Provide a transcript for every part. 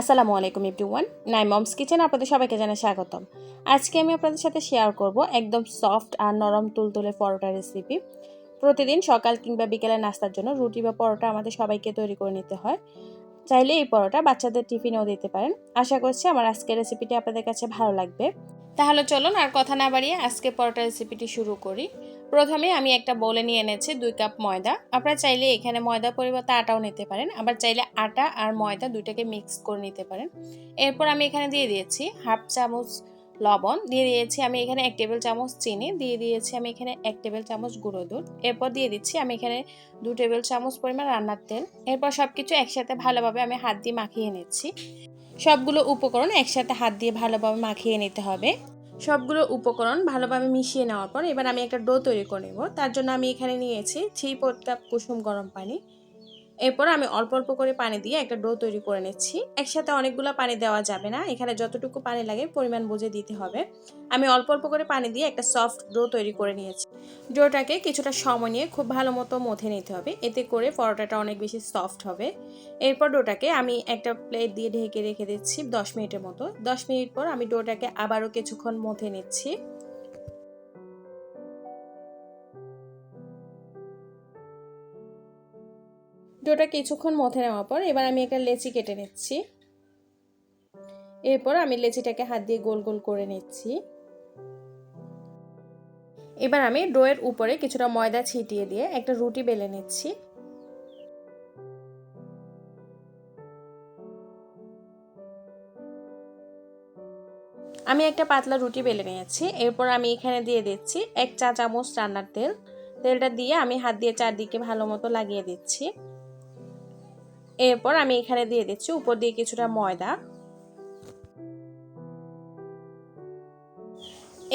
আসসালামু আলাইকুম এভরিওয়ান নাই মমস কিচেন আপনাদের সবাইকে জানাই স্বাগতম। আজকে আমি আপনাদের সাথে শেয়ার করব একদম সফট আর নরম তুলতুলে পরোটা রেসিপি প্রতিদিন সকাল কিংবা বিকেলে নাস্তার জন্য রুটি বা পরোটা আমাদের সবাইকে তৈরি করে নিতে হয়। চাইলে এই পরোটা বাচ্চাদের টিফিনেও দিতে পারেন। আশা করছি আমার আজকের রেসিপিটি আপনাদের কাছে ভালো লাগবে। তাহলে চলুন আর কথা না বাড়িয়ে আজকে পরোটা রেসিপিটি শুরু করি। প্রথমে আমি একটা বলে নিয়ে এনেছি দুই কাপ ময়দা। আপনারা চাইলে এখানে ময়দা পরিবর্তে আটাও নিতে পারেন, আবার চাইলে আটা আর ময়দা দুইটাকে মিক্স করে নিতে পারেন। এরপর আমি এখানে দিয়ে দিয়েছি হাফ চামচ লবণ, দিয়ে দিয়েছি আমি এখানে এক টেবিল চামচ চিনি, দিয়ে দিয়েছি আমি এখানে এক টেবিল চামচ গুঁড়ো দুধ। এরপর দিয়ে দিচ্ছি আমি এখানে দু টেবিল চামচ পরিমাণ রান্নার তেল। এরপর সব কিছু একসাথে ভালোভাবে আমি হাত দিয়ে মাখিয়ে নিচ্ছি। সবগুলো উপকরণ একসাথে হাত দিয়ে ভালোভাবে মাখিয়ে নিতে হবে। সবগুলো উপকরণ ভালোভাবে মিশিয়ে নেওয়ার পর এবার আমি একটা ডো তৈরি করে নেব। তার জন্য আমি এখানে নিয়েছি থ্রি ফোর কাপ কুসুম গরম পানি। এরপর আমি অল্প অল্প করে পানি দিয়ে একটা ডো তৈরি করে নিচ্ছি। একসাথে অনেকগুলো পানি দেওয়া যাবে না। এখানে যতটুকু পানি লাগে পরিমাণ বুঝে দিতে হবে। আমি অল্প অল্প করে পানি দিয়ে একটা সফট ডো তৈরি করে নিয়েছি। ডোটাকে কিছুটা সময় নিয়ে খুব ভালো মতো মথে নিতে হবে। এতে করে পরোটাটা অনেক বেশি সফট হবে। এরপর ডোটাকে আমি একটা প্লেট দিয়ে ঢেকে রেখে দিচ্ছি দশ মিনিটের মতো। দশ মিনিট পর আমি ডোটাকে আবারও কিছুক্ষণ মথে নিচ্ছি। ডোটা কিছুক্ষণ মথে নেওয়ার পর এবার আমি একটা লেচি কেটে নিচ্ছি। এরপর আমি লেচিটাকে হাত দিয়ে গোল গোল করে নিচ্ছি। এবার আমি ডোয়ের উপরে কিছুটা ময়দা ছিটিয়ে দিয়ে একটা রুটি বেলে নিচ্ছি। আমি একটা পাতলা রুটি বেলে নিয়েছি। এরপর আমি এখানে দিয়ে দিচ্ছি এক চা চামচ রান্নার তেল। তেলটা দিয়ে আমি হাত দিয়ে চারদিকে ভালো মতো লাগিয়ে দিচ্ছি। এরপর আমি এখানে দিয়ে দিচ্ছি, উপর দিয়ে কিছুটা ময়দা।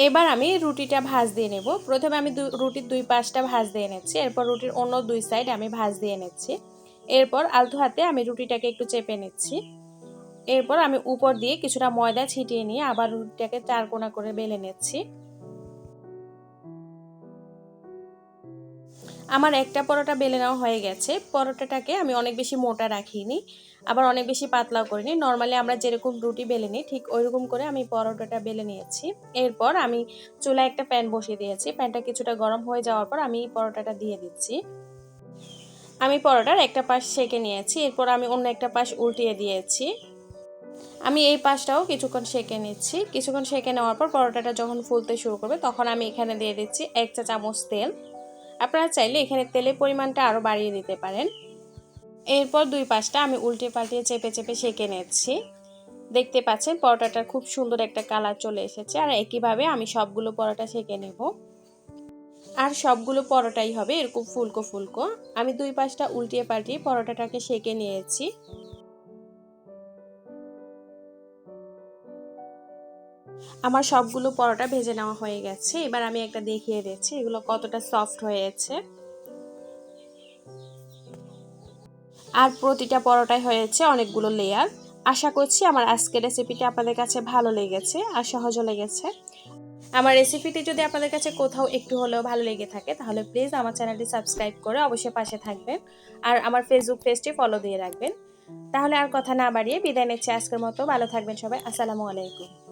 এবার আমি রুটিটা ভাজ দিয়ে নেব। প্রথমে আমি রুটির দুই পাশটা ভাজ দিয়ে নিচ্ছি, এরপর রুটির অন্য দুই সাইড আমি ভাজ দিয়ে নিচ্ছি। এরপর আলতো হাতে আমি রুটিটাকে একটু চেপে নিচ্ছি। এরপর আমি উপর দিয়ে কিছুটা ময়দা ছিটিয়ে নিয়ে আবার রুটিটাকে চার কোনা করে বেলে নিচ্ছি। আমার একটা পরোটা বেলে নেওয়া হয়ে গেছে। পরোটাটাকে আমি অনেক বেশি মোটা রাখিনি, আবার অনেক বেশি পাতলাও করিনি। নর্মালি আমরা যেরকম রুটি বেলে নিই, ঠিক ওইরকম করে আমি পরোটাটা বেলে নিয়েছি। এরপর আমি চুলায় একটা প্যান বসিয়ে দিয়েছি। প্যানটা কিছুটা গরম হয়ে যাওয়ার পর আমি পরোটাটা দিয়ে দিচ্ছি। আমি পরোটার একটা পাশ সেকে নিয়েছি, এরপর আমি অন্য একটা পাশ উল্টিয়ে দিয়েছি। আমি এই পাশটাও কিছুক্ষণ সেকে নিচ্ছি। কিছুক্ষণ সেকে নেওয়ার পর পরোটাটা যখন ফুলতে শুরু করবে, তখন আমি এখানে দিয়ে দিচ্ছি এক চা চামচ তেল। আপনারা চাইলে এখানে তেলের পরিমাণটা আরও বাড়িয়ে দিতে পারেন। এরপর দুই পাশটা আমি উল্টে পাল্টিয়ে চেপে চেপে সেঁকে নিচ্ছি। দেখতে পাচ্ছেন পরোটাটার খুব সুন্দর একটা কালার চলে এসেছে আর একইভাবে আমি সবগুলো পরোটা সেঁকে নেব। আর সবগুলো পরোটাই হবে এরকম ফুলকো ফুলকো আমি দুই পাশটা উল্টিয়ে পাল্টিয়ে পরোটাটাকে সেঁকে নিয়েছি। আমার সবগুলো পরোটা ভেজে নেওয়া হয়ে গেছে। এবার আমি একটা দেখিয়ে দিচ্ছি এগুলো কতটা সফট হয়েছে। আর প্রতিটা পরোটায় হয়েছে অনেকগুলো লেয়ার আশা করছি আমার আজকের রেসিপিটি আপনাদের কাছে ভালো লেগেছে আর সহজও লেগেছে। আমার রেসিপিটি যদি আপনাদের কাছে কোথাও একটু হলেও ভালো লেগে থাকে, তাহলে প্লিজ আমার চ্যানেলটি সাবস্ক্রাইব করে অবশ্যই পাশে থাকবেন। আর আমার ফেসবুক পেজটি ফলো দিয়ে রাখবেন। তাহলে আর কথা না বাড়িয়ে বিদায় নিচ্ছে আজকের মতো। ভালো থাকবেন সবাই। আসসালামু আলাইকুম।